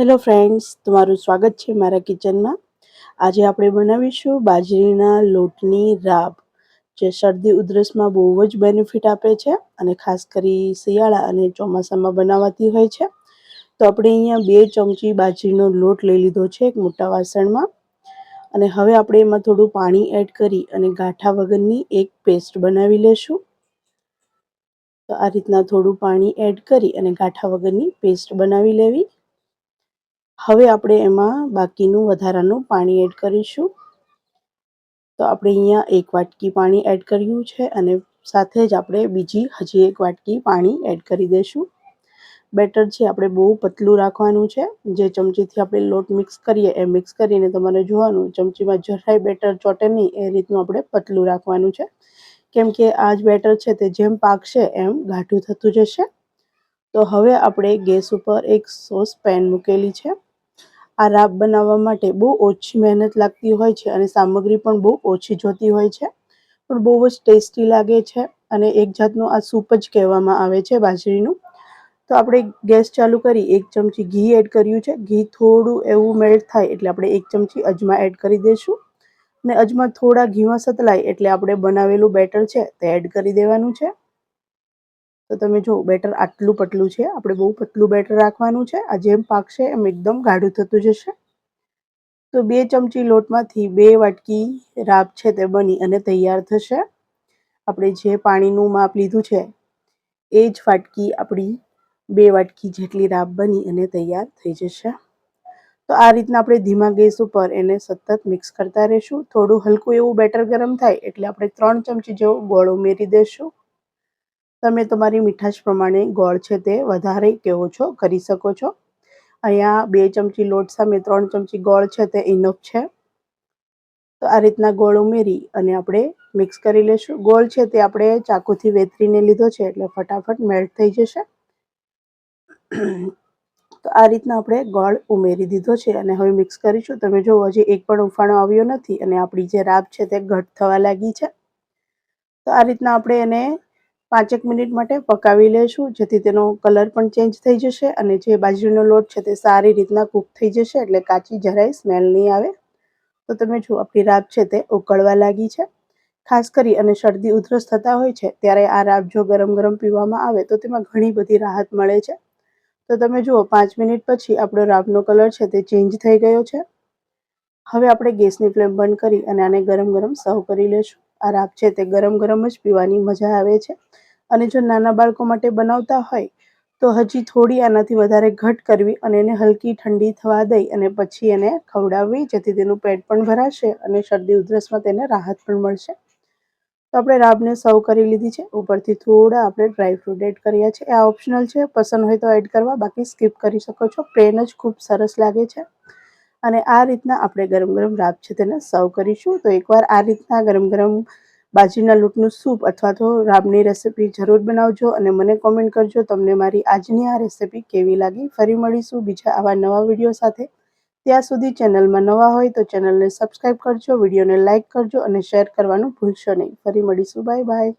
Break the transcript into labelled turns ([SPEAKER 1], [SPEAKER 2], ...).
[SPEAKER 1] Hello friends તમારું સ્વાગત છે મારા કિચનમાં આજે આપણે બનાવીશું બાજરીના લોટની રાબ, જે શરદી ઉધરસમાં બહુ જ બેનિફિટ આપે છે અને ખાસ કરી શિયાળા અને ચોમાસામાં બનાવાતી હોય છે. તો આપણે અહીંયા બે ચમચી બાજરીનો લોટ લઈ લીધો છે એક મોટા વાસણમાં. અને હવે આપણે એમાં થોડું પાણી એડ કરી અને ગાંઠા વગરની એક પેસ્ટ બનાવી લેશું. તો આ રીતના થોડું પાણી એડ કરી અને ગાંઠા વગરની પેસ્ટ બનાવી લેવી. હવે આપણે એમાં બાકીનું વધારાનું પાણી એડ કરીશું. તો આપણે અહીંયા એક વાટકી પાણી એડ કર્યું છે અને સાથે જ આપણે બીજી હજી એક વાટકી પાણી એડ કરી દઈશું. બેટર છે, આપણે બહુ પતલું રાખવાનું છે. જે ચમચીથી આપણે લોટ મિક્સ કરીએ, એ મિક્સ કરીને તમારે જોવાનું. ચમચીમાં જરાય બેટર ચોટે નહીં, એ રીતનું આપણે પતલું રાખવાનું છે. કેમ કે આ જ બેટર છે, તે જેમ પાકશે એમ ગાઢું થતું જશે. તો હવે આપણે ગેસ ઉપર એક સોસ પેન મૂકેલી છે. આ રાબ બનાવવા માટે બહુ ઓછી મહેનત લાગતી હોય છે અને સામગ્રી પણ બહુ ઓછી જોતી હોય છે. પણ બહુ જ ટેસ્ટી લાગે છે અને એક જાતનું આ સૂપ જ કહેવામાં આવે છે બાજરીનું. તો આપણે ગેસ ચાલુ કરી એક ચમચી ઘી એડ કર્યું છે. ઘી થોડું એવું મેલ્ટ થાય એટલે આપણે એક ચમચી અજમા એડ કરી દઈશું અને અજમા થોડા ઘીમાં સતલાય એટલે આપણે બનાવેલું બેટર છે તે એડ કરી દેવાનું છે. તો તમે જો, બેટર આટલું પતલું છે. આપણે બહુ પતલું બેટર રાખવાનું છે. આ જેમ પાકશે એમ એકદમ ગાઢું થતું જશે. તો બે ચમચી લોટમાંથી બે વાટકી રાબ છે તે બની અને તૈયાર થશે. આપણે જે પાણીનું માપ લીધું છે, એ જ વાટકી આપણી બે વાટકી જેટલી રાબ બની અને તૈયાર થઈ જશે. તો આ રીતના આપણે ધીમા ગેસ ઉપર એને સતત મિક્સ કરતા રહીશું. થોડું હલકું એવું બેટર ગરમ થાય એટલે આપણે ત્રણ ચમચી જેવો ગોળ ઉમેરી દઈશું તમે તમારી મીઠાશ પ્રમાણે ગોળ છે તે વધારે કે ઓછો કરી શકો છો? અહીંયા બે ચમચી લોટ સામે ત્રણ ચમચી ગોળ છે તે ઇનફ છે. તો આ રીતના ગોળ ઉમેરી અને આપણે મિક્સ કરી લેશું. ગોળ છે તે આપણે ચાકુથી વેતરીને લીધો છે એટલે ફટાફટ મેલ્ટ થઈ જશે. તો આ રીતના આપણે ગોળ ઉમેરી દીધો છે અને હવે મિક્સ કરીશું. તમે જોવો, હજી એક પણ ઉફાણો આવ્યો નથી અને આપણી જે રાબ છે તે ઘટ થવા લાગી છે. તો આ રીતના આપણે એને પાંચેક મિનિટ માટે પકાવી લેશું, જેથી તેનો કલર પણ ચેન્જ થઈ જશે અને જે બાજરીનો લોટ છે તે સારી રીતના કૂક થઈ જશે, એટલે કાચી જરાય સ્મેલ નહીં આવે. તો તમે જુઓ, આપણી રાબ છે તે ઉકળવા લાગી છે. ખાસ કરી અને શરદી ઉધરસ થતા હોય છે, ત્યારે આ રાબ જો ગરમ ગરમ પીવામાં આવે, તો તેમાં ઘણી બધી રાહત મળે છે. તો તમે જુઓ, પાંચ મિનિટ પછી આપણો રાબનો કલર છે તે ચેન્જ થઈ ગયો છે. હવે આપણે ગેસની ફ્લેમ બંધ કરી અને આને ગરમ ગરમ સર્વ કરી લેશું. આ રાબ છે તે ગરમ ગરમ જ પીવાની મજા આવે છે. અને જો નાના બાળકો માટે બનાવતા હોય, તો હજી થોડી આનાથી વધારે ઘટ કરવી અને એને હલકી ઠંડી થવા દઈ અને પછી એને ખવડાવવી, જેથી તેનું પેટ પણ ભરાશે અને શરદી ઉધરસમાં તેને રાહત પણ મળશે. તો આપણે રાબને સર્વ કરી લીધી છે. ઉપરથી થોડા આપણે ડ્રાયફ્રૂટ એડ કર્યા છે. આ ઓપ્શનલ છે. પસંદ હોય તો એડ કરવા. બાકી સ્કીપ કરી શકો છો. પ્લેન જ ખૂબ સરસ લાગે છે. અને આ રીતના આપણે ગરમ ગરમ રાબ છે તેને સર્વ કરીશું. તો એકવાર આ રીતના ગરમ ગરમ બાજરીના લોટનું સૂપ અથવા તો રાબની રેસીપી જરૂર બનાવજો અને મને કોમેન્ટ કરજો તમને મારી આજની આ રેસીપી કેવી લાગી. ફરી મળીશું બીજા આવા નવા વીડિયો સાથે. ત્યાં સુધી ચેનલમાં નવા હોય તો ચેનલને સબસ્ક્રાઈબ કરજો, વિડીયોને લાઇક કરજો અને શેર કરવાનું ભૂલશો નહીં. ફરી મળીશું. Bye bye